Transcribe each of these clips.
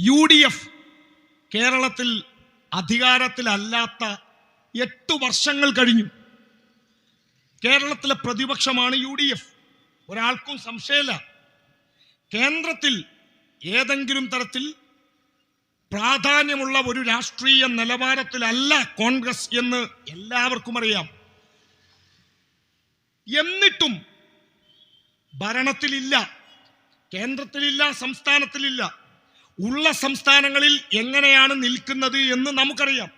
U D F കേരളത്തിൽ അധികാരത്തിലല്ലാത്ത എട്ട് വർഷങ്ങൾ കഴിഞ്ഞു. കേരളത്തിലെ പ്രതിപക്ഷമാണ് യു ഡി എഫ് ഒരാൾക്കും സംശയമില്ല. കേന്ദ്രത്തിൽ ഏതെങ്കിലും തരത്തിൽ പ്രാധാന്യമുള്ള ഒരു രാഷ്ട്രീയ നിലവാരത്തിലല്ല കോൺഗ്രസ് എന്ന് എല്ലാവർക്കും അറിയാം. എന്നിട്ടും ഭരണത്തിലില്ല കേന്ദ്രത്തിലില്ല സംസ്ഥാനത്തിലില്ല. ഉള്ള സംസ്ഥാനങ്ങളിൽ എങ്ങനെയാണ് നിൽക്കുന്നത് എന്ന് നമുക്കറിയാം.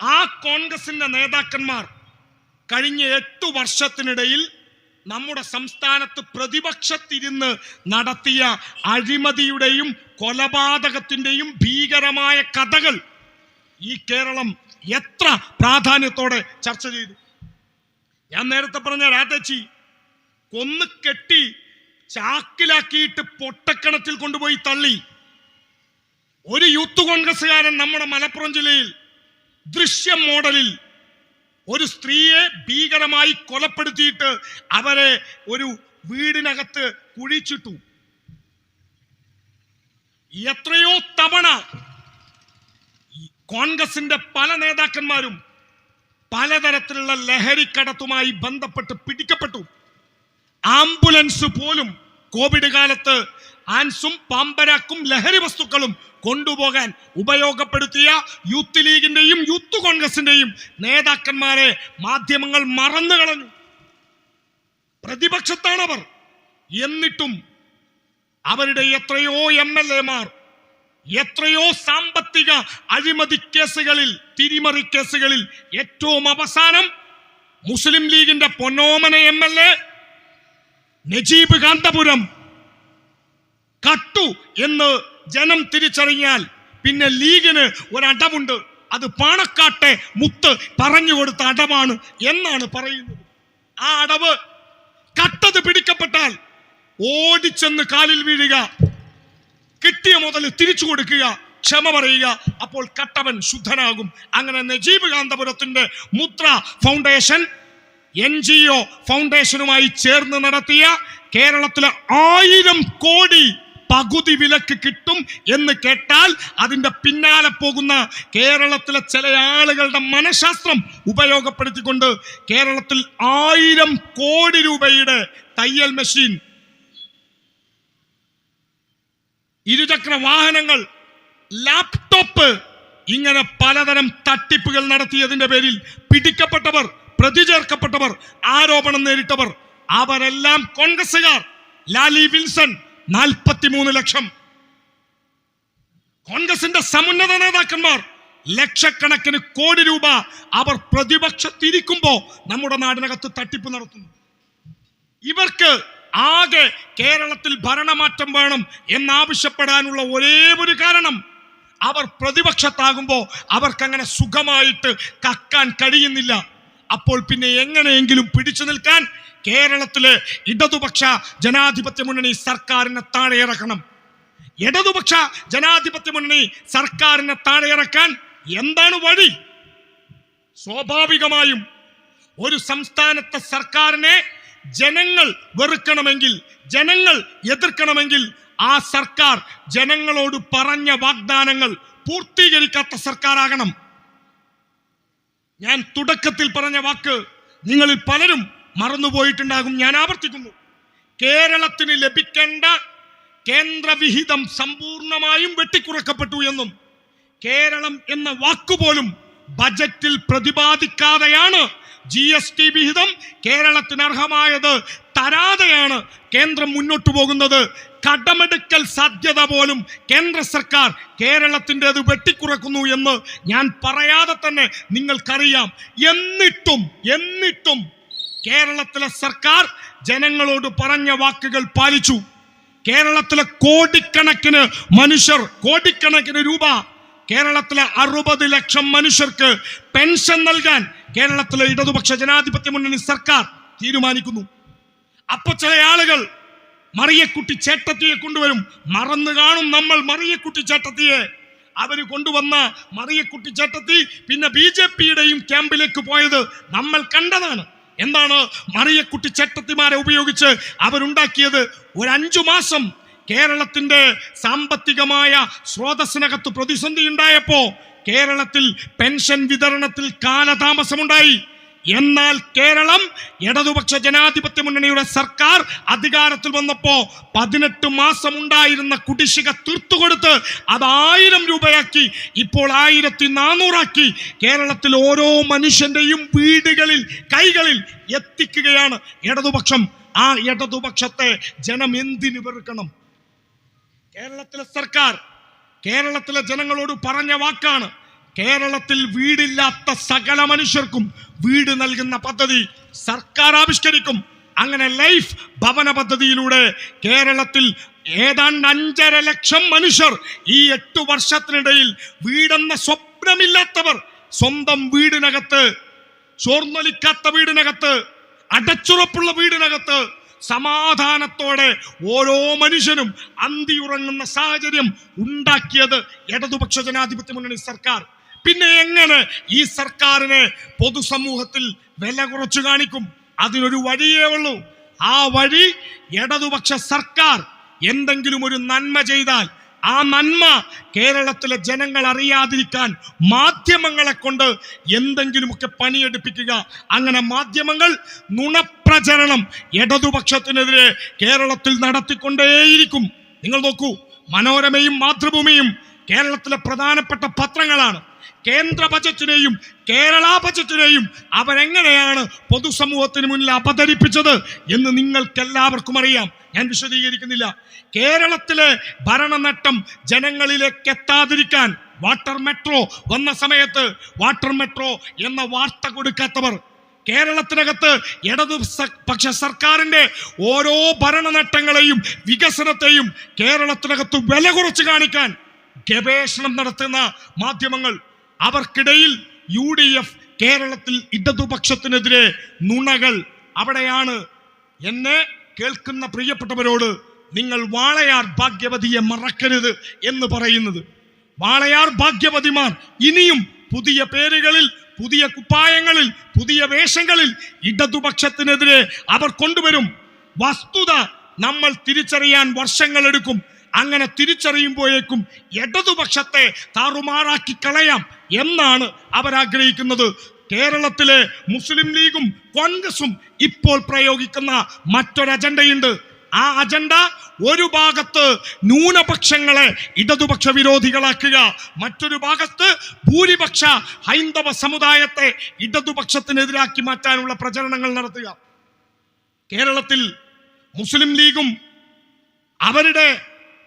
ആ കോൺഗ്രസിന്റെ നേതാക്കന്മാർ കഴിഞ്ഞ എട്ടു വർഷത്തിനിടയിൽ നമ്മുടെ സംസ്ഥാനത്ത് പ്രതിപക്ഷത്തിരുന്ന് നടത്തിയ അഴിമതിയുടെയും കൊലപാതകത്തിന്റെയും ഭീകരമായ കഥകൾ ഈ കേരളം എത്ര പ്രാധാന്യത്തോടെ ചർച്ച ചെയ്തു. ഞാൻ നേരത്തെ പറഞ്ഞ രാധച്ചി കൊന്നു കെട്ടി ചാക്കിലാക്കിയിട്ട് പൊട്ടക്കണത്തിൽ കൊണ്ടുപോയി തള്ളി. ഒരു യൂത്ത് കോൺഗ്രസ്സുകാരൻ നമ്മുടെ മലപ്പുറം ജില്ലയിൽ ദൃശ്യ മോഡലിൽ ഒരു സ്ത്രീയെ ഭീകരമായി കൊലപ്പെടുത്തിയിട്ട് അവരെ ഒരു വീടിനകത്ത് കുഴിച്ചിട്ടു. എത്രയോ തവണ കോൺഗ്രസിന്റെ പല നേതാക്കന്മാരും പലതരത്തിലുള്ള ലഹരിക്കടത്തുമായി ബന്ധപ്പെട്ട് പിടിക്കപ്പെട്ടു. ആംബുലൻസ് പോലും കോവിഡ് കാലത്ത് ആൻസും പാമ്പരാക്കും ലഹരി വസ്തുക്കളും കൊണ്ടുപോകാൻ ഉപയോഗപ്പെടുത്തിയ യൂത്ത് ലീഗിന്റെയും യൂത്ത് കോൺഗ്രസിന്റെയും നേതാക്കന്മാരെ മാധ്യമങ്ങൾ മറന്നു കളഞ്ഞു. പ്രതിപക്ഷത്താണവർ. എന്നിട്ടും അവരുടെ എത്രയോ എം എൽ എമാർ എത്രയോ സാമ്പത്തിക അഴിമതി കേസുകളിൽ തിരിമറി കേസുകളിൽ ഏറ്റവും അവസാനം മുസ്ലിം ലീഗിന്റെ പൊന്നോമന M L A Najeeb Kanthapuram കട്ടു എന്ന് ജനം തിരിച്ചറിഞ്ഞാൽ പിന്നെ ലീഗിന് ഒരടവുണ്ട്. അത് പാണക്കാട്ടെ മുത്ത് പറഞ്ഞു കൊടുത്ത അടമാണ് എന്നാണ് പറയുന്നത്. ആ അടവ് കട്ടത് പിടിക്കപ്പെട്ടാൽ ഓടിച്ചെന്ന് കാലിൽ വീഴുക കിട്ടിയ മുതൽ തിരിച്ചു കൊടുക്കുക ക്ഷമ പറയുക അപ്പോൾ കട്ടവൻ ശുദ്ധനാകും. അങ്ങനെ Najeeb കാന്തപുരത്തിന്റെ Muthra foundation N G O ഫൗണ്ടേഷനുമായി ചേർന്ന് നടത്തിയ കേരളത്തിലെ ആയിരം കോടി പകുതി വിലക്ക് കിട്ടും എന്ന് കേട്ടാൽ അതിന്റെ പിന്നാലെ പോകുന്ന കേരളത്തിലെ ചില ആളുകളുടെ മനഃശാസ്ത്രം ഉപയോഗപ്പെടുത്തിക്കൊണ്ട് കേരളത്തിൽ ആയിരം കോടി രൂപയുടെ തയ്യൽ മെഷീൻ ഇരുചക്ര വാഹനങ്ങൾ ലാപ്ടോപ്പ് ഇങ്ങനെ പലതരം തട്ടിപ്പുകൾ നടത്തിയതിന്റെ പേരിൽ പിടിക്കപ്പെട്ടവർ പ്രതി ചേർക്കപ്പെട്ടവർ ആരോപണം നേരിട്ടവർ അവരെല്ലാം കോൺഗ്രസുകാർ ലാലി വിൽസൺ നാൽപ്പത്തിമൂന്ന് ലക്ഷം. കോൺഗ്രസിന്റെ സമുന്നത നേതാക്കന്മാർ ലക്ഷക്കണക്കിന് കോടി രൂപ അവർ പ്രതിപക്ഷത്തിരിക്കുമ്പോ നമ്മുടെ നാടിനകത്ത് തട്ടിപ്പ് നടത്തുന്നു. ഇവർക്ക് ആകെ കേരളത്തിൽ ഭരണമാറ്റം വേണം എന്നാവശ്യപ്പെടാനുള്ള ഒരേ ഒരു കാരണം അവർ പ്രതിപക്ഷത്താകുമ്പോൾ അവർക്കങ്ങനെ സുഖമായിട്ട് കക്കാൻ കഴിയുന്നില്ല. അപ്പോൾ പിന്നെ എങ്ങനെയെങ്കിലും പിടിച്ചു നിൽക്കാൻ കേരളത്തിലെ ഇടതുപക്ഷ ജനാധിപത്യ മുന്നണി സർക്കാരിനെ താഴെ ഇറക്കണം. ഇടതുപക്ഷ ജനാധിപത്യ മുന്നണി സർക്കാരിനെ താഴെ ഇറക്കാൻ എന്താണ് വഴി? സ്വാഭാവികമായും ഒരു സംസ്ഥാനത്തെ സർക്കാരിനെ ജനങ്ങൾ വെറുക്കണമെങ്കിൽ ജനങ്ങൾ എതിർക്കണമെങ്കിൽ ആ സർക്കാർ ജനങ്ങളോട് പറഞ്ഞ വാഗ്ദാനങ്ങൾ പൂർത്തീകരിക്കാത്ത സർക്കാരാകണം. ഞാൻ തുടക്കത്തിൽ പറഞ്ഞ വാക്ക് നിങ്ങളിൽ പലരും മറന്നുപോയിട്ടുണ്ടാകും. ഞാൻ ആവർത്തിക്കുന്നു. കേരളത്തിന് ലഭിക്കേണ്ട കേന്ദ്രവിഹിതം സമ്പൂർണമായും വെട്ടിക്കുറക്കപ്പെട്ടു എന്നും കേരളം എന്ന വാക്കുപോലും ബജറ്റിൽ പ്രതിപാദിക്കാതെയാണ് ജി എസ് ടി വിഹിതം കേരളത്തിന് അർഹമായത്. തരാതെയാണ് കേന്ദ്രം മുന്നോട്ട് പോകുന്നത്. കടമെടുക്കൽ സാധ്യത പോലും കേന്ദ്ര സർക്കാർ കേരളത്തിന്റെത് വെട്ടിക്കുറക്കുന്നു എന്ന് ഞാൻ പറയാതെ തന്നെ നിങ്ങൾക്കറിയാം. എന്നിട്ടും എന്നിട്ടും കേരളത്തിലെ സർക്കാർ ജനങ്ങളോട് പറഞ്ഞ വാക്കുകൾ പാലിച്ചു. കേരളത്തിലെ കോടിക്കണക്കിന് മനുഷ്യർ കോടിക്കണക്കിന് രൂപ കേരളത്തിലെ അറുപത് ലക്ഷം മനുഷ്യർക്ക് പെൻഷൻ നൽകാൻ കേരളത്തിലെ ഇടതുപക്ഷ ജനാധിപത്യ മുന്നണി സർക്കാർ തീരുമാനിക്കുന്നു. അപ്പൊ ചില ആളുകൾ മറിയക്കുട്ടി ചേട്ടത്തിയെ കൊണ്ടുവരും. മറന്നു കാണും നമ്മൾ മറിയക്കുട്ടി ചേട്ടത്തിയെ. അവർ കൊണ്ടുവന്ന മറിയക്കുട്ടി ചേട്ടത്തി പിന്നെ ബി ജെ പിയുടെയും ക്യാമ്പിലേക്ക് പോയത് നമ്മൾ കണ്ടതാണ്. എന്താണ് മറിയക്കുട്ടി ചേട്ടത്തിമാരെ ഉപയോഗിച്ച് അവരുണ്ടാക്കിയത്? ഒരു അഞ്ചു മാസം കേരളത്തിന്റെ സാമ്പത്തികമായ സ്രോതസ്സിനകത്ത് പ്രതിസന്ധി ഉണ്ടായപ്പോ കേരളത്തിൽ പെൻഷൻ വിതരണത്തിൽ കാലതാമസമുണ്ടായി. എന്നാൽ കേരളം ഇടതുപക്ഷ ജനാധിപത്യ മുന്നണിയുടെ സർക്കാർ അധികാരത്തിൽ വന്നപ്പോൾ പതിനെട്ട് മാസം ഉണ്ടായിരുന്ന കുടിശ്ശിക തീർത്തുകൊടുത്ത് അത് ആയിരം രൂപയാക്കി ഇപ്പോൾ ആയിരത്തി നാനൂറാക്കി. കേരളത്തിൽ ഓരോ മനുഷ്യന്റെയും വീടുകളിൽ കൈകളിൽ എത്തിക്കുകയാണ് ഇടതുപക്ഷം. ആ ഇടതുപക്ഷത്തെ ജനം എന്തിനു വെറുക്കണം? കേരളത്തിലെ സർക്കാർ കേരളത്തിലെ ജനങ്ങളോട് പറഞ്ഞ വാക്കാണ്. കേരളത്തിൽ വീടില്ലാത്ത സകല മനുഷ്യർക്കും വീട് നൽകുന്ന പദ്ധതി സർക്കാർ ആവിഷ്കരിക്കും. അങ്ങനെ ലൈഫ് ഭവന പദ്ധതിയിലൂടെ കേരളത്തിൽ ഏതാണ്ട് അഞ്ചര ലക്ഷം മനുഷ്യർ ഈ എട്ടു വർഷത്തിനിടയിൽ വീടെന്ന സ്വപ്നമില്ലാത്തവർ സ്വന്തം വീടിനകത്ത് ചോർന്നൊലിക്കാത്ത വീടിനകത്ത് അടച്ചുറപ്പുള്ള വീടിനകത്ത് സമാധാനത്തോടെ ഓരോ മനുഷ്യനും അന്തിയുറങ്ങുന്ന സാഹചര്യം ഉണ്ടാക്കിയത് ഇടതുപക്ഷ ജനാധിപത്യ മുന്നണി സർക്കാർ. പിന്നെ എങ്ങനെ ഈ സർക്കാരിനെ പൊതുസമൂഹത്തിൽ വില കുറച്ചു കാണിക്കും? അതിനൊരു വഴിയേ ഉള്ളൂ. ആ വഴി ഇടതുപക്ഷ സർക്കാർ എന്തെങ്കിലും ഒരു നന്മ ചെയ്താൽ ആ നന്മ കേരളത്തിലെ ജനങ്ങൾ അറിയാതിരിക്കാൻ മാധ്യമങ്ങളെ കൊണ്ട് എന്തെങ്കിലുമൊക്കെ പണിയെടുപ്പിക്കുക. അങ്ങനെ മാധ്യമങ്ങൾ നുണപ്രചരണം ഇടതുപക്ഷത്തിനെതിരെ കേരളത്തിൽ നടത്തിക്കൊണ്ടേയിരിക്കും. നിങ്ങൾ നോക്കൂ മനോരമയും മാതൃഭൂമിയും കേരളത്തിലെ പ്രധാനപ്പെട്ട പത്രങ്ങളാണ്. കേന്ദ്ര ബജറ്റിനെയും കേരള ബജറ്റിനെയും അവരെങ്ങനെയാണ് പൊതുസമൂഹത്തിന് മുന്നിൽ അവതരിപ്പിച്ചത് എന്ന് നിങ്ങൾക്ക് എല്ലാവർക്കും അറിയാം. ഞാൻ വിശദീകരിക്കുന്നില്ല. കേരളത്തിലെ ഭരണനട്ടം ജനങ്ങളിലേക്ക് എത്താതിരിക്കാൻ വാട്ടർ മെട്രോ വന്ന സമയത്ത് വാട്ടർ മെട്രോ എന്ന വാർത്ത കൊടുക്കാത്തവർ കേരളത്തിനകത്ത് ഇടതു പക്ഷ സർക്കാരിന്റെ ഓരോ ഭരണനേട്ടങ്ങളെയും വികസനത്തെയും കേരളത്തിനകത്ത് വില കുറച്ച് കാണിക്കാൻ ഗവേഷണം നടത്തുന്ന മാധ്യമങ്ങൾ അവർക്കിടയിൽ യു ഡി എഫ് കേരളത്തിൽ ഇടതുപക്ഷത്തിനെതിരെ നുണകൾ. അവിടെയാണ് എന്നെ കേൾക്കുന്ന പ്രിയപ്പെട്ടവരോട് നിങ്ങൾ വാളയാർ ഭാഗ്യവതിയെ മറക്കരുത് എന്ന് പറയുന്നത്. വാളയാർ ഭാഗ്യവതിമാർ ഇനിയും പുതിയ പേരുകളിൽ പുതിയ കുപ്പായങ്ങളിൽ പുതിയ വേഷങ്ങളിൽ ഇടതുപക്ഷത്തിനെതിരെ അവർ കൊണ്ടുവരും. വസ്തുത നമ്മൾ തിരിച്ചറിയാൻ വർഷങ്ങളെടുക്കും. അങ്ങനെ തിരിച്ചറിയുമ്പോഴേക്കും ഇടതുപക്ഷത്തെ താറുമാറാക്കി കളയാം എന്നാണ് അവരാഗ്രഹിക്കുന്നത്. കേരളത്തിലെ മുസ്ലിം ലീഗും കോൺഗ്രസും ഇപ്പോൾ പ്രയോഗിക്കുന്ന മറ്റൊരു അജണ്ടയുണ്ട്. ആ അജണ്ട ഒരു ഭാഗത്ത് ന്യൂനപക്ഷങ്ങളെ ഇടതുപക്ഷ വിരോധികളാക്കുക മറ്റൊരു ഭാഗത്ത് ഭൂരിപക്ഷ ഹൈന്ദവ സമുദായത്തെ ഇടതുപക്ഷത്തിനെതിരാക്കി മാറ്റാനുള്ള പ്രചരണങ്ങൾ നടത്തുക. കേരളത്തിൽ മുസ്ലിം ലീഗും അവരുടെ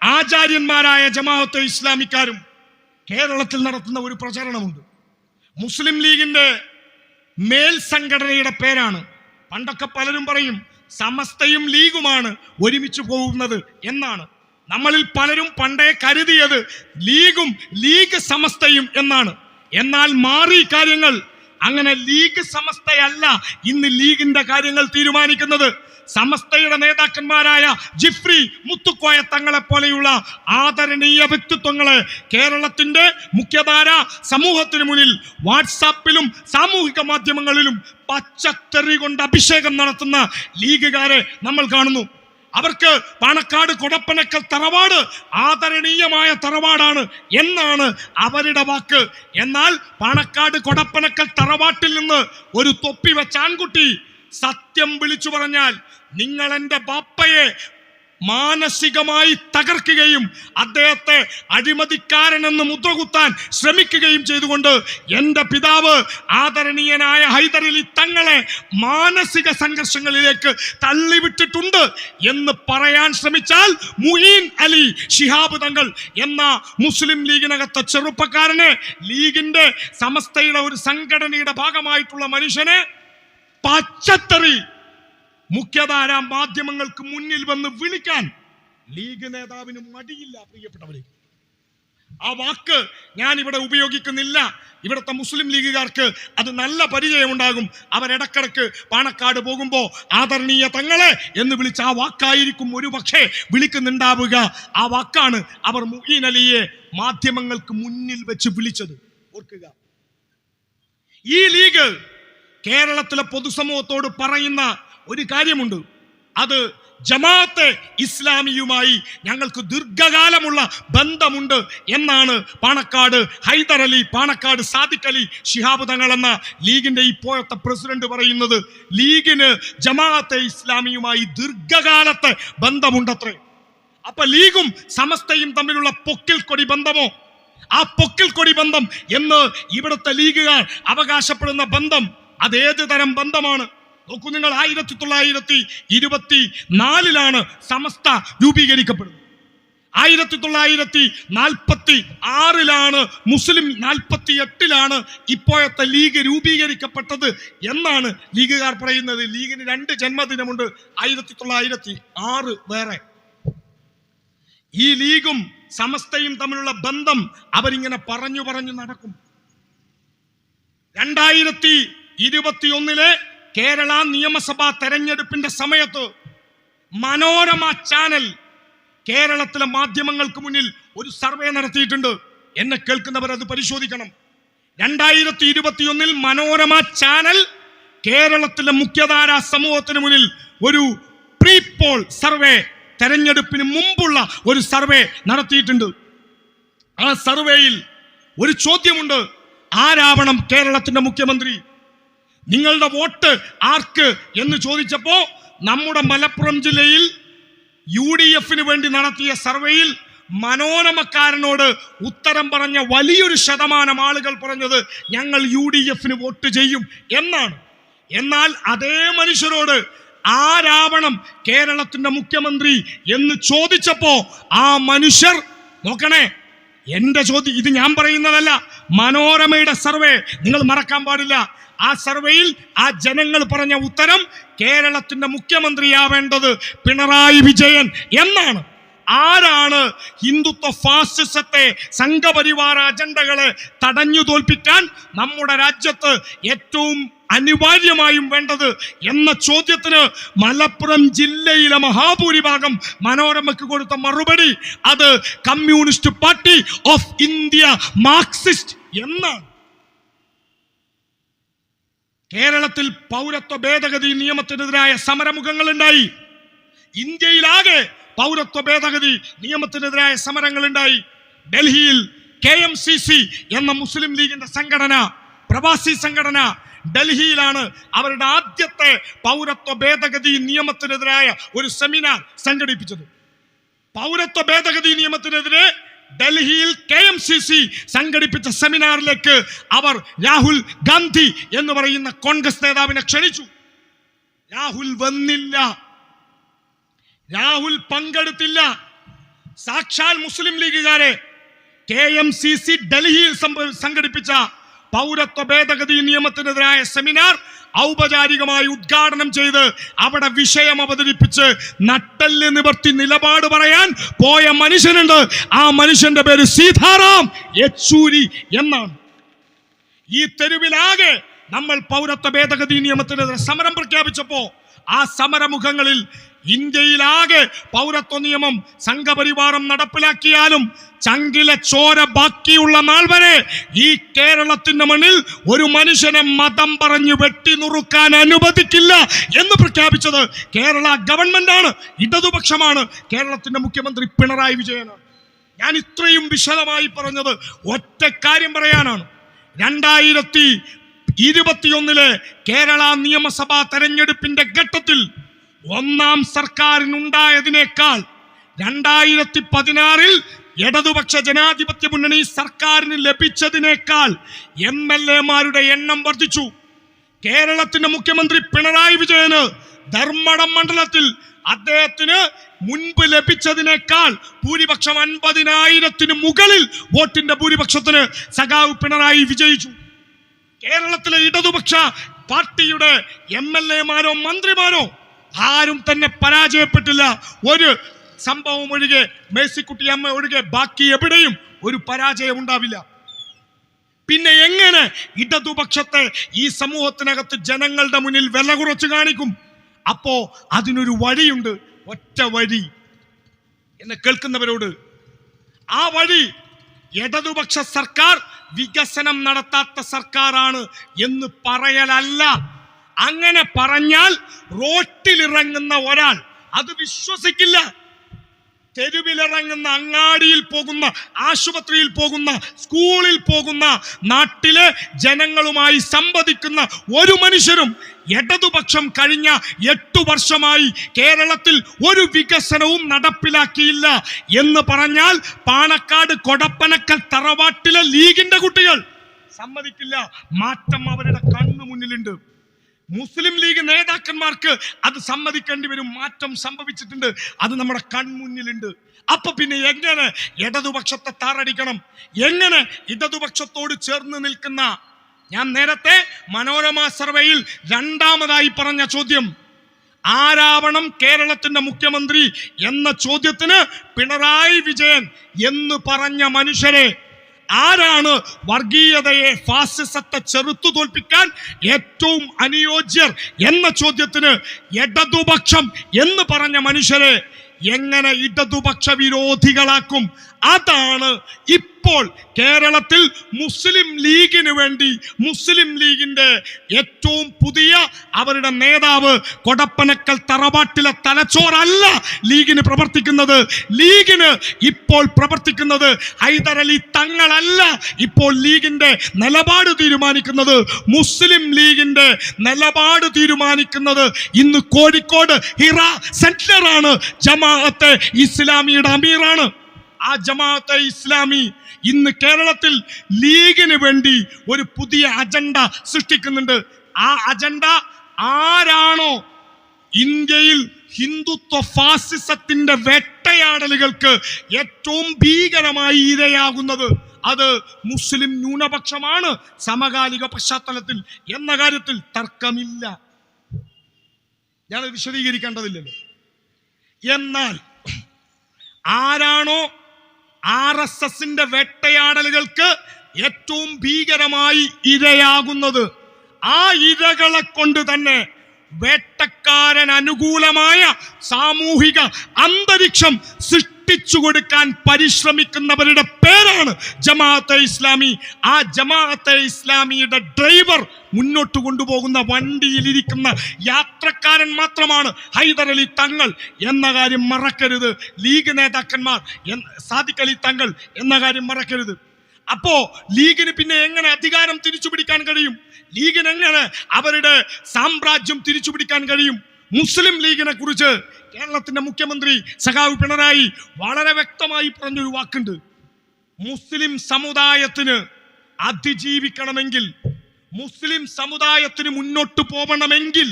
ആചാര്യന്മാരായ ജമാഅത്ത് ഇസ്ലാമിക്കാരും കേരളത്തിൽ നടത്തുന്ന ഒരു പ്രചരണമുണ്ട്. മുസ്ലിം ലീഗിന്റെ മേൽ സംഘടനയുടെ പേരാണ്. പണ്ടൊക്കെ പലരും പറയും സമസ്തയും ലീഗുമാണ് ഒരുമിച്ച് പോകുന്നത് എന്നാണ്. നമ്മളിൽ പലരും പണ്ടേ കരുതിയത് ലീഗും ലീഗ് സമസ്തയും എന്നാണ്. എന്നാൽ മാറി കാര്യങ്ങൾ. അങ്ങനെ ലീഗ് സമസ്തയല്ല ഇന്ന് ലീഗിന്റെ കാര്യങ്ങൾ തീരുമാനിക്കുന്നത്. സമസ്തയുടെ നേതാക്കന്മാരായ ജിഫ്രി മുത്തുക്കോയ തങ്ങളെ പോലെയുള്ള ആദരണീയ വ്യക്തിത്വങ്ങളെ കേരളത്തിന്റെ മുഖ്യധാര സമൂഹത്തിന് മുന്നിൽ വാട്സാപ്പിലും സാമൂഹിക മാധ്യമങ്ങളിലും പച്ചത്തെറി കൊണ്ട് അഭിഷേകം നടത്തുന്ന ലീഗുകാരെ നമ്മൾ കാണുന്നു. അവർക്ക് പാണക്കാട് കൊടപ്പനക്കൽ തറവാട് ആദരണീയമായ തറവാടാണ് എന്നാണ് അവരുടെ വാക്ക്. എന്നാൽ പാണക്കാട് കൊടപ്പനക്കൽ തറവാട്ടിൽ നിന്ന് ഒരു തൊപ്പി വെച്ച ആൺകുട്ടി സത്യം വിളിച്ചു പറഞ്ഞാൽ നിങ്ങൾ എന്റെ ബാപ്പയെ മാനസികമായി തകർക്കുകയും അദ്ദേഹത്തെ അഴിമതിക്കാരനെന്ന് മുദ്രകുത്താൻ ശ്രമിക്കുകയും ചെയ്തുകൊണ്ട് എന്റെ പിതാവ് ആദരണീയനായ ഹൈദരലി തങ്ങളെ മാനസിക സംഘർഷങ്ങളിലേക്ക് തള്ളിവിട്ടിട്ടുണ്ട് എന്ന് പറയാൻ ശ്രമിച്ചാൽ മുഹീൻ അലി ഷിഹാബ് തങ്ങൾ എന്ന മുസ്ലിം ലീഗിനകത്തെ ചെറുപ്പക്കാരനെ ലീഗിന്റെ സമസ്തയുടെ ഒരു സംഘടനയുടെ ഭാഗമായിട്ടുള്ള മനുഷ്യനെ പച്ചത്തറി മുഖ്യധാര മാധ്യമങ്ങൾക്ക് മുന്നിൽ വന്ന് വിളിക്കാൻ ലീഗ് നേതാവിന് മടിയില്ല പ്രിയപ്പെട്ടവരെ. ആ വാക്ക് ഞാൻ ഇവിടെ ഉപയോഗിക്കുന്നില്ല. ഇവിടുത്തെ മുസ്ലിം ലീഗുകാർക്ക് അത് നല്ല പരിചയമുണ്ടാകും. അവരിടക്കിടക്ക് പാണക്കാട് പോകുമ്പോൾ ആദരണീയ തങ്ങളെ എന്ന് വിളിച്ച ആ വാക്കായിരിക്കും ഒരു പക്ഷേ വിളിക്കുന്നുണ്ടാവുക. ആ വാക്കാണ് അവർ മുഹീൻ അലിയെ മാധ്യമങ്ങൾക്ക് മുന്നിൽ വെച്ച് വിളിച്ചത്. ഓർക്കുക. ഈ ലീഗ് കേരളത്തിലെ പൊതുസമൂഹത്തോട് പറയുന്ന ഒരു കാര്യമുണ്ട്. അത് ജമാഅത്തെ ഇസ്ലാമിയുമായി ഞങ്ങൾക്ക് ദീർഘകാലമുള്ള ബന്ധമുണ്ട് എന്നാണ് പാണക്കാട് ഹൈദർ അലി പാണക്കാട് സാദിഖ് അലി ഷിഹാബ് തങ്ങൾ എന്ന ലീഗിന്റെ ഇപ്പോഴത്തെ പ്രസിഡന്റ് പറയുന്നത് ലീഗിന് ജമാഅത്തെ ഇസ്ലാമിയുമായി ദീർഘകാലത്തെ ബന്ധമുണ്ടത്രേ. അപ്പൊ ലീഗും സമസ്തയും തമ്മിലുള്ള പൊക്കിൽ കൊടി ബന്ധമോ? ആ പൊക്കിൽ കൊടി ബന്ധം എന്ന് ഇവിടുത്തെ ലീഗുകാർ അവകാശപ്പെടുന്ന ബന്ധം അതേത് തരം ബന്ധമാണ്? നോക്കൂ നിങ്ങൾ ആയിരത്തി തൊള്ളായിരത്തി ഇരുപത്തി നാലിലാണ് സമസ്ത രൂപീകരിക്കപ്പെടുന്നത്. ആയിരത്തി തൊള്ളായിരത്തി നാൽപ്പത്തി ആറിലാണ് മുസ്ലിം നാൽപ്പത്തി എട്ടിലാണ് ഇപ്പോഴത്തെ ലീഗ് രൂപീകരിക്കപ്പെട്ടത് എന്നാണ് ലീഗുകാർ പറയുന്നത്. ലീഗിന് രണ്ട് ജന്മദിനമുണ്ട് ആയിരത്തി തൊള്ളായിരത്തി ആറ് വേറെ. ഈ ലീഗും സമസ്തയും തമ്മിലുള്ള ബന്ധം അവരിങ്ങനെ പറഞ്ഞു പറഞ്ഞു നടക്കും. രണ്ടായിരത്തി ഇരുപത്തിയൊന്നിലെ കേരള നിയമസഭാ തെരഞ്ഞെടുപ്പിന്റെ സമയത്ത് മനോരമ ചാനൽ കേരളത്തിലെ മാധ്യമങ്ങൾക്ക് മുന്നിൽ ഒരു സർവേ നടത്തിയിട്ടുണ്ട്. എന്നെ കേൾക്കുന്നവർ അത് പരിശോധിക്കണം. രണ്ടായിരത്തി ഇരുപത്തിയൊന്നിൽ മനോരമ ചാനൽ കേരളത്തിലെ മുഖ്യധാര സമൂഹത്തിന് മുന്നിൽ ഒരു പ്രീ പോൾ സർവേ തെരഞ്ഞെടുപ്പിന് മുമ്പുള്ള ഒരു സർവേ നടത്തിയിട്ടുണ്ട്. ആ സർവേയിൽ ഒരു ചോദ്യമുണ്ട്. ആരാവണം കേരളത്തിന്റെ മുഖ്യമന്ത്രി? നിങ്ങളുടെ വോട്ട് ആർക്ക് എന്ന് ചോദിച്ചപ്പോ നമ്മുടെ മലപ്പുറം ജില്ലയിൽ യു ഡി എഫിന് വേണ്ടി നടത്തിയ സർവേയിൽ മനോരമക്കാരനോട് ഉത്തരം പറഞ്ഞ വലിയൊരു ശതമാനം ആളുകൾ പറഞ്ഞത് ഞങ്ങൾ യു ഡി എഫിന് വോട്ട് ചെയ്യും എന്നാണ്. എന്നാൽ അതേ മനുഷ്യരോട് ആരാവണം കേരളത്തിന്റെ മുഖ്യമന്ത്രി എന്ന് ചോദിച്ചപ്പോ ആ മനുഷ്യർ നോക്കണേ എന്റെ ചോദ്യം ഇത് ഞാൻ പറയുന്നതല്ല മനോരമയുടെ സർവേ നിങ്ങൾ മറക്കാൻ പാടില്ല ആ സർവേയിൽ ആ ജനങ്ങൾ പറഞ്ഞ ഉത്തരം കേരളത്തിന്റെ മുഖ്യമന്ത്രിയാവേണ്ടത് പിണറായി വിജയൻ എന്നാണ്. ആരാണ് ഹിന്ദുത്വ ഫാസിസത്തെ സംഘപരിവാർ അജണ്ടകളെ തടഞ്ഞു തോൽപ്പിക്കാൻ നമ്മുടെ രാജ്യത്ത് ഏറ്റവും അനിവാര്യമായും വേണ്ടത് എന്ന ചോദ്യത്തിന് മലപ്പുറം ജില്ലയിലെ മഹാഭൂരിഭാഗം മനോരമയ്ക്ക് കൊടുത്ത മറുപടി അത് communist party of India Marxist എന്നാണ്. കേരളത്തിൽ പൗരത്വ ഭേദഗതി നിയമത്തിനെതിരായ സമരമുഖങ്ങൾ ഉണ്ടായി ഇന്ത്യയിലാകെ പൗരത്വ ഭേദഗതി നിയമത്തിനെതിരായ സമരങ്ങൾ ഉണ്ടായി ഡൽഹിയിൽ കെ എം സി സി എന്ന മുസ്ലിം ലീഗിന്റെ സംഘടന പ്രവാസി സംഘടന ഡൽഹിയിലാണ് അവരുടെ ആദ്യത്തെ പൗരത്വ ഭേദഗതി നിയമത്തിനെതിരായ ഒരു സെമിനാർ സംഘടിപ്പിച്ചത്. പൗരത്വ ഭേദഗതി നിയമത്തിനെതിരെ ഡൽഹിയിൽ കെ എം സി സി സംഘടിപ്പിച്ച സെമിനാറിലേക്ക് അവർ രാഹുൽ ഗാന്ധി എന്ന് പറയുന്ന കോൺഗ്രസ് നേതാവിനെ ക്ഷണിച്ചു. രാഹുൽ വന്നില്ല. രാഹുൽ പങ്കെടുത്തില്ല. സാക്ഷാൽ മുസ്ലിം ലീഗുകാരെ കെ എം സി സി ഡൽഹിയിൽ സംഘടിപ്പിച്ച പൗരത്വ ഭേദഗതി നിയമത്തിനെതിരായ സെമിനാർ ഔപചാരികമായി ഉദ്ഘാടനം ചെയ്ത് അവിടെ വിഷയം അവതരിപ്പിച്ച് നട്ടൽ നിവർത്തി നിലപാട് പറയാൻ പോയ മനുഷ്യനുണ്ട്. ആ മനുഷ്യന്റെ പേര് സീതാറാം യെച്ചൂരി എന്നാണ്. ഈ തെരുവിലാകെ നമ്മൾ പൗരത്വ ഭേദഗതി നിയമത്തിനെതിരെ സമരം പ്രഖ്യാപിച്ചപ്പോ ആ സമരമുഖങ്ങളിൽ ഇന്ത്യയിലാകെ പൗരത്വ നിയമം സംഘപരിവാരം നടപ്പിലാക്കിയാലും ചങ്കിലെ ചോര ബാക്കിയുള്ള നാൾ വരെ ഈ കേരളത്തിന്റെ മണ്ണിൽ ഒരു മനുഷ്യനെ മതം പറഞ്ഞു വെട്ടി നുറുക്കാൻ അനുവദിക്കില്ല എന്ന് പ്രഖ്യാപിച്ചത് കേരള ഗവൺമെന്റ് ആണ്. ഇടതുപക്ഷമാണ്. കേരളത്തിന്റെ മുഖ്യമന്ത്രി പിണറായി വിജയനാണ്. ഞാൻ ഇത്രയും വിശദമായി പറഞ്ഞത് ഒറ്റ കാര്യം പറയാനാണ്. രണ്ടായിരത്തി ഇരുപത്തിയൊന്നിലെ കേരള നിയമസഭാ തെരഞ്ഞെടുപ്പിന്റെ ഘട്ടത്തിൽ ഒന്നാം സർക്കാരിനുണ്ടായതിനേക്കാൾ രണ്ടായിരത്തി പതിനാറിൽ ഇടതുപക്ഷ ജനാധിപത്യ മുന്നണി സർക്കാരിന് ലഭിച്ചതിനേക്കാൾ എം എൽ എമാരുടെ എണ്ണം വർദ്ധിച്ചു. കേരളത്തിന്റെ മുഖ്യമന്ത്രി പിണറായി വിജയന് ധർമ്മടം മണ്ഡലത്തിൽ അദ്ദേഹത്തിന് മുൻപ് ലഭിച്ചതിനേക്കാൾ ഭൂരിപക്ഷം അൻപതിനായിരത്തിന് മുകളിൽ വോട്ടിന്റെ ഭൂരിപക്ഷത്തിന് സഖാവ് പിണറായി വിജയിച്ചു. കേരളത്തിലെ ഇടതുപക്ഷ പാർട്ടിയുടെ എം എൽ എമാരോ മന്ത്രിമാരോ ആരും തന്നെ പരാജയപ്പെട്ടില്ല. ഒരു സംഭവം ഒഴികെ മേഴ്സിക്കുട്ടി അമ്മ ഒഴികെ ബാക്കി എവിടെയും ഒരു പരാജയം ഉണ്ടാവില്ല. പിന്നെ എങ്ങനെ ഇടതുപക്ഷത്തെ ഈ സമൂഹത്തിനകത്ത് ജനങ്ങളുടെ മുന്നിൽ വില കുറച്ച് കാണിക്കും? അപ്പോ അതിനൊരു വഴിയുണ്ട്. ഒറ്റ വഴി. എന്ന് കേൾക്കുന്നവരോട് ആ വഴി ഇടതുപക്ഷ സർക്കാർ വികസനം നടത്താത്ത സർക്കാരാണ് എന്ന് പറയലല്ല. അങ്ങനെ പറഞ്ഞാൽ റോട്ടിൽ ഇറങ്ങുന്ന ഒരാൾ അത് വിശ്വസിക്കില്ല. തെരുവിലിറങ്ങുന്ന അങ്ങാടിയിൽ പോകുന്ന ആശുപത്രിയിൽ പോകുന്ന സ്കൂളിൽ പോകുന്ന നാട്ടിലെ ജനങ്ങളുമായി സംവദിക്കുന്ന ഒരു മനുഷ്യരും ഇടതുപക്ഷം കഴിഞ്ഞ എട്ടു വർഷമായി കേരളത്തിൽ ഒരു വികസനവും നടപ്പിലാക്കിയില്ല എന്ന് പറഞ്ഞാൽ പാണക്കാട് കൊടപ്പനക്കൽ തറവാട്ടിലെ ലീഗിന്റെ കുട്ടികൾ സമ്മതിക്കില്ല. മാറ്റം അവരുടെ കണ്ണു മുന്നിലുണ്ട് മുസ്ലിം ലീഗ് നേതാക്കന്മാർക്ക് അത് സമ്മതിക്കേണ്ടി വരും മാറ്റം സംഭവിച്ചിട്ടുണ്ട് അത് നമ്മുടെ കൺമുന്നിലുണ്ട്. അപ്പൊ പിന്നെ എങ്ങനെ ഇടതുപക്ഷത്തെ താറടിക്കണം? എങ്ങനെ ഇടതുപക്ഷത്തോട് ചേർന്ന് നിൽക്കുന്ന? ഞാൻ നേരത്തെ മനോരമ സർവേയിൽ രണ്ടാമതായി പറഞ്ഞ ചോദ്യം ആരാവണം കേരളത്തിന്റെ മുഖ്യമന്ത്രി എന്ന ചോദ്യത്തിന് പിണറായി വിജയൻ എന്ന് പറഞ്ഞ മനുഷ്യരെ ആരാണ് വർഗീയതയെ ഫാസിസത്തെ ചെറുത്തു തോൽപ്പിക്കാൻ ഏറ്റവും അനുയോജ്യർ എന്ന ചോദ്യത്തിന് ഇടതുപക്ഷം എന്ന് പറഞ്ഞ മനുഷ്യരെ എങ്ങനെ ഇടതുപക്ഷ വിരോധികളാക്കും? അതാണ് ഇപ്പോൾ കേരളത്തിൽ മുസ്ലിം ലീഗിന് വേണ്ടി മുസ്ലിം ലീഗിന്റെ ഏറ്റവും പുതിയ അവരുടെ നേതാവ് കൊടപ്പനക്കൽ തറവാട്ടിലെ തലച്ചോറല്ല ലീഗിന് പ്രവർത്തിക്കുന്നത്. ലീഗിന് ഇപ്പോൾ പ്രവർത്തിക്കുന്നത് ഹൈദരലി തങ്ങളല്ല ഇപ്പോൾ ലീഗിന്റെ നിലപാട് തീരുമാനിക്കുന്നത്. മുസ്ലിം ലീഗിന്റെ നിലപാട് തീരുമാനിക്കുന്നത് ഇന്ന് കോഴിക്കോട് ഹിറ സെന്ററാണ്. ജമാഅത്തെ ഇസ്ലാമിയുടെ അമീറാണ്. ആ ജമാഅത്തെ ഇസ്ലാമി ഇന്ന് കേരളത്തിൽ ലീഗിന് വേണ്ടി ഒരു പുതിയ അജണ്ട സൃഷ്ടിക്കുന്നുണ്ട്. ആ അജണ്ട ആരാണോ? ഇന്ത്യയിൽ ഹിന്ദുത്വ ഫാസിസത്തിന്റെ വേട്ടയാടലുകൾക്ക് ഏറ്റവും ഭീകരമായി ഇരയാകുന്നത് അത് മുസ്ലിം ന്യൂനപക്ഷമാണ്. സമകാലിക പശ്ചാത്തലത്തിൽ എന്ന കാര്യത്തിൽ തർക്കമില്ല. ഞാനത് വിശദീകരിക്കേണ്ടതില്ലല്ലോ. എന്നാൽ ആരാണോ ആർ എസ് എസിന്റെ വേട്ടയാടലുകൾക്ക് ഏറ്റവും ഭീകരമായി ഇരയാകുന്നത് ആ ഇരകളെ കൊണ്ട് തന്നെ വേട്ടക്കാരൻ അനുകൂലമായ സാമൂഹിക അന്തരീക്ഷം സൃഷ്ടിച്ചു കൊടുക്കാൻ പരിശ്രമിക്കുന്നവരുടെ പേരാണ് ജമാഅത്തെ ഇസ്ലാമി. ആ ജമാഅത്തെ ഇസ്ലാമിയുടെ ഡ്രൈവർ മുന്നോട്ട് കൊണ്ടുപോകുന്ന വണ്ടിയിലിരിക്കുന്ന യാത്രക്കാരൻ മാത്രമാണ് ഹൈദർ അലി തങ്ങൾ എന്ന കാര്യം മറക്കരുത്. ലീഗ് നേതാക്കന്മാർ സാദിഖ് അലി തങ്ങൾ എന്ന കാര്യം മറക്കരുത്. അപ്പോ ലീഗിന് പിന്നെ എങ്ങനെ അധികാരം തിരിച്ചു പിടിക്കാൻ കഴിയും? ലീഗിന് എങ്ങനെ അവരുടെ സാമ്രാജ്യം തിരിച്ചു പിടിക്കാൻ കഴിയും? മുസ്ലിം ലീഗിനെ കുറിച്ച് കേരളത്തിന്റെ മുഖ്യമന്ത്രി സഖാവ് പിണറായി വളരെ വ്യക്തമായി പറഞ്ഞൊരു വാക്കുണ്ട്. മുസ്ലിം സമുദായത്തിന് അതിജീവിക്കണമെങ്കിൽ മുസ്ലിം സമുദായത്തിന് മുന്നോട്ട് പോകണമെങ്കിൽ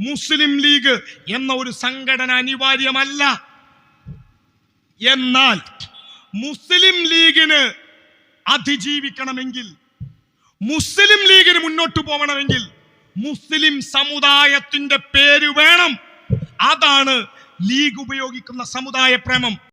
മുസ്ലിം ലീഗ് എന്ന ഒരു സംഘടന അനിവാര്യമല്ല. എന്നാൽ മുസ്ലിം ലീഗിന് അതിജീവിക്കണമെങ്കിൽ മുസ്ലിം ലീഗിന് മുന്നോട്ട് പോകണമെങ്കിൽ മുസ്ലിം സമുദായത്തിന്റെ പേര് വേണം. അതാണ് ലീഗ് ഉപയോഗിക്കുന്ന സമുദായ പ്രേമം.